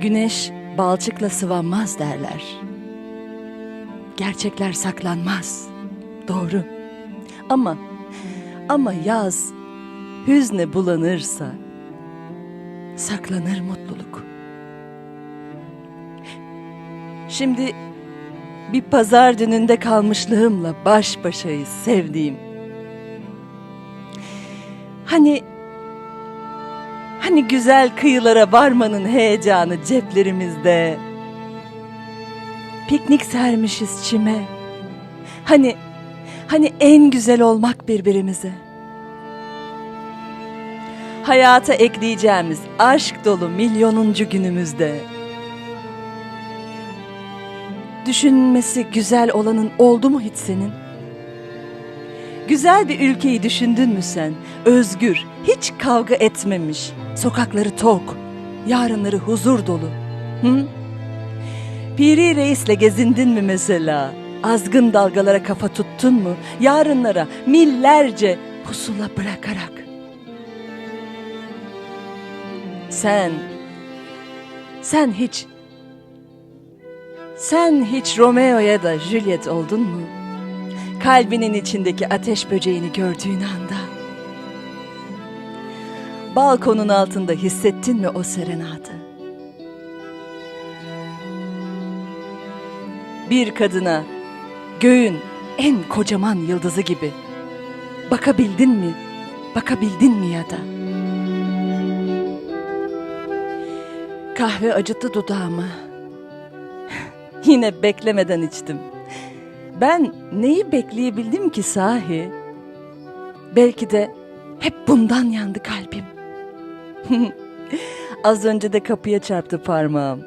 Güneş balçıkla sıvanmaz derler. Gerçekler saklanmaz. Doğru. Ama ama yaz hüzne bulanırsa saklanır mutluluk. Şimdi bir pazar dününde kalmışlığımla baş başayız sevdiğim. Hani hani güzel kıyılara varmanın heyecanı ceplerimizde. Piknik sermişiz çime. Hani hani en güzel olmak birbirimize. Hayata ekleyeceğimiz aşk dolu milyonuncu günümüzde. Düşünmesi güzel olanın oldu mu hiç senin? Güzel bir ülkeyi düşündün mü sen? Özgür, hiç kavga etmemiş, sokakları tok, yarınları huzur dolu. Hı? Piri Reis'le gezindin mi mesela? Azgın dalgalara kafa tuttun mu? Yarınlara millerce pusula bırakarak. Sen, sen hiç, sen hiç Romeo ya da Juliet oldun mu? Kalbinin içindeki ateş böceğini gördüğün anda. Balkonun altında hissettin mi o serenadı? Bir kadına göğün en kocaman yıldızı gibi bakabildin mi? Bakabildin mi ya da? Kahve acıttı dudağımı. Yine beklemeden içtim. Ben neyi bekleyebildim ki sahi? Belki de hep bundan yandı kalbim. Az önce de kapıya çarptı parmağım.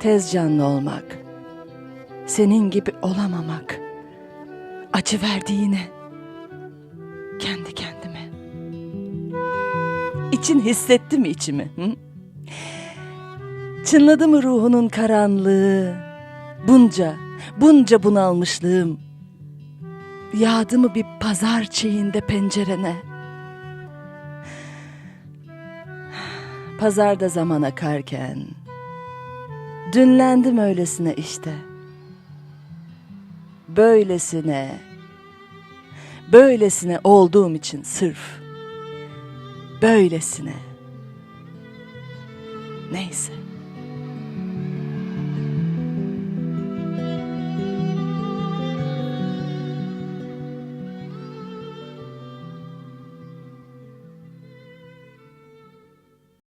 Tez canlı olmak. Senin gibi olamamak. Acı verdi yine. Kendi kendime. İçin hissetti mi içimi? Hı? Çınladı mı ruhunun karanlığı? Bunca, bunca bunalmışlığım. Yağdı mı bir pazar çiğinde pencerene? Pazarda zaman akarken Dünlendim öylesine işte Böylesine Böylesine olduğum için sırf Böylesine Neyse